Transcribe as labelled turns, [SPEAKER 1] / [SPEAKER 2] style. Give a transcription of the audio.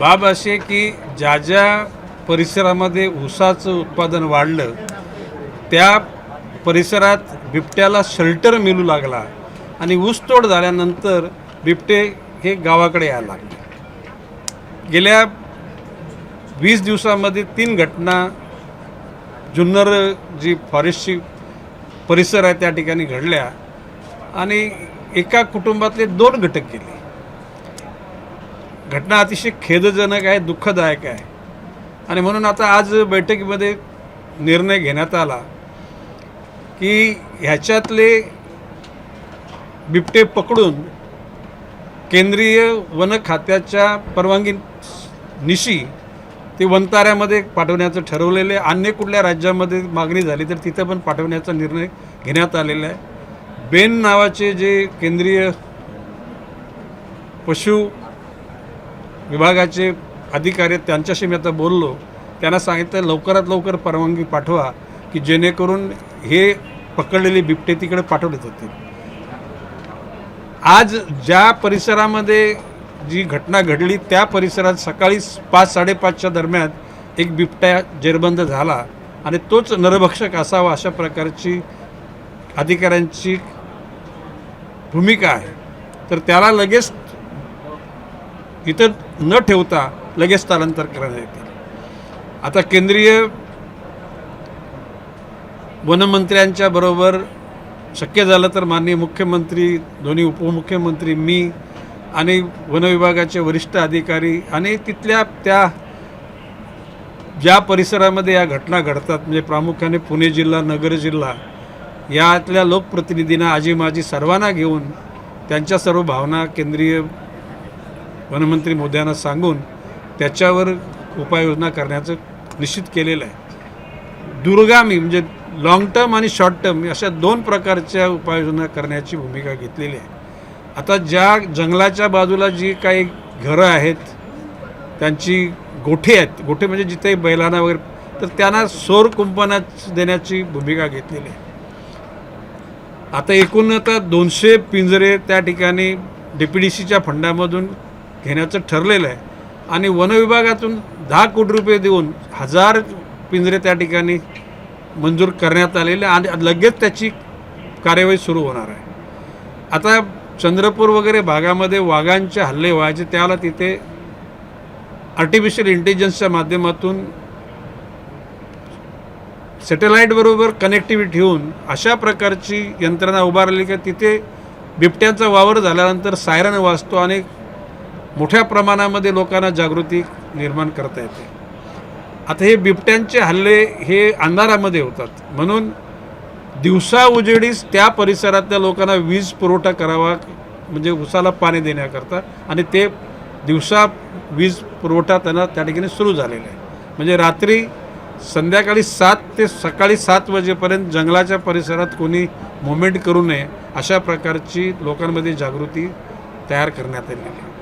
[SPEAKER 1] बाब अशी आहे की ज्या ज्या परिसरामध्ये ऊसाचं उत्पादन वाढलं त्या परिसरात बिबट्याला शेल्टर मिळू लागला आणि ऊसतोड झाल्यानंतर बिबटे हे गावाकडे यायला लागले. गेल्या वीस दिवसामध्ये तीन घटना जुन्नर जी फॉरेस्टची परिसर आहे त्या ठिकाणी घडल्या आणि एका कुटुंबातले दोन घटक गेले. घटना अतिशय खेदजनक आहे दुःखदायक आहे. आणि म्हणून आता आज बैठकीमध्ये निर्णय घेण्यात आला की ह्याच्यातले बिबटे पकडून केंद्रीय वन खात्याच्या परवानगी निशी ते वनताऱ्यामध्ये पाठवण्याचं ठरवलेलं आहे. अन्य कुठल्या राज्यामध्ये मागणी झाली तर तिथं पण पाठवण्याचा निर्णय घेण्यात आलेला आहे. बेन नावाचे जे केंद्रीय पशु विभागाचे अधिकारी आहेत त्यांच्याशी मी आता बोललो. त्यांना सांगितलं लवकरात लवकर परवानगी पाठवा की जेणेकरून हे पकडलेले बिबटे तिकडे पाठवले जातील. आज ज्या परिसरामध्ये जी घटना घडली त्या परिसरात सकाळी पाच साडेपाचच्या दरम्यान एक बिबट्या जेरबंद झाला आणि तोच नरभक्षक असावा अशा प्रकारची अधिकाऱ्यांची भूमिका आहे. तर त्याला लगेच इथं न ठेवता लगेच स्थलांतर करण्यात येतील आता केंद्रीय वनमंत्र्यांच्या बरोबर शक्य झालं तर माननीय मुख्यमंत्री दोन्ही उपमुख्यमंत्री मी आणि वनविभागाचे वरिष्ठ अधिकारी आणि तिथल्या त्या ज्या परिसरामध्ये या घटना घडतात म्हणजे प्रामुख्याने पुणे जिल्हा नगर जिल्हा यातल्या लोकप्रतिनिधींना आजी माजी सर्वांना घेऊन त्यांच्या सर्व भावना केंद्रीय वनमंत्री मोदयांना सांगून त्याच्यावर उपाययोजना करण्याचं निश्चित केलेलं आहे. दुर्गामी म्हणजे लॉंग टर्म आणि शॉर्ट टर्म अशा दोन प्रकारच्या उपाययोजना करण्याची भूमिका घेतलेली आहे. आता ज्या जंगलाच्या बाजूला जी काही घरं आहेत त्यांची गोठे आहेत गोठे म्हणजे जिथे बैलांना वगैरे तर त्यांना सौर कुंपणा देण्याची भूमिका घेतलेली आहे. आता एकूण आता दोनशे पिंजरे त्या ठिकाणी डी पी डी सीच्या फंडामधून घेण्याचं ठरलेलं आहे. आणि वनविभागातून दहा कोटी रुपये देऊन हजार पिंजरे त्या ठिकाणी मंजूर करण्यात आलेले आणि लगेच त्याची कार्यवाही सुरू होणार आहे. आता चंद्रपूर वगैरे भागामध्ये वाघांचे हल्ले व्हायचे त्याला तिथे आर्टिफिशियल इंटेलिजन्सच्या माध्यमातून सॅटेलाईटबरोबर कनेक्टिव्हिटी ठेवून अशा प्रकारची यंत्रणा उभारली की तिथे बिबट्यांचा वावर झाल्यानंतर सायरन वाजतो आणि मोठ्या प्रमाणामध्ये लोकांना जागृती निर्माण करता येते. आता हे बिबट्यांचे हल्ले हे अंधारामध्ये होतात. म्हणून दिवसा उजेडीस त्या परिसरातल्या लोकांना वीज पुरवठा करावा म्हणजे उसाला पाणी देण्याकरता आणि ते दिवसा वीज पुरवठा त्यांना त्या ठिकाणी सुरू झालेला आहे. म्हणजे रात्री संध्याकाळी सात ते सकाळी सात वाजेपर्यंत जंगलाच्या परिसरात कोणी मुवमेंट करू नये अशा प्रकारची लोकांमध्ये जागृती तयार करण्यात आलेली आहे.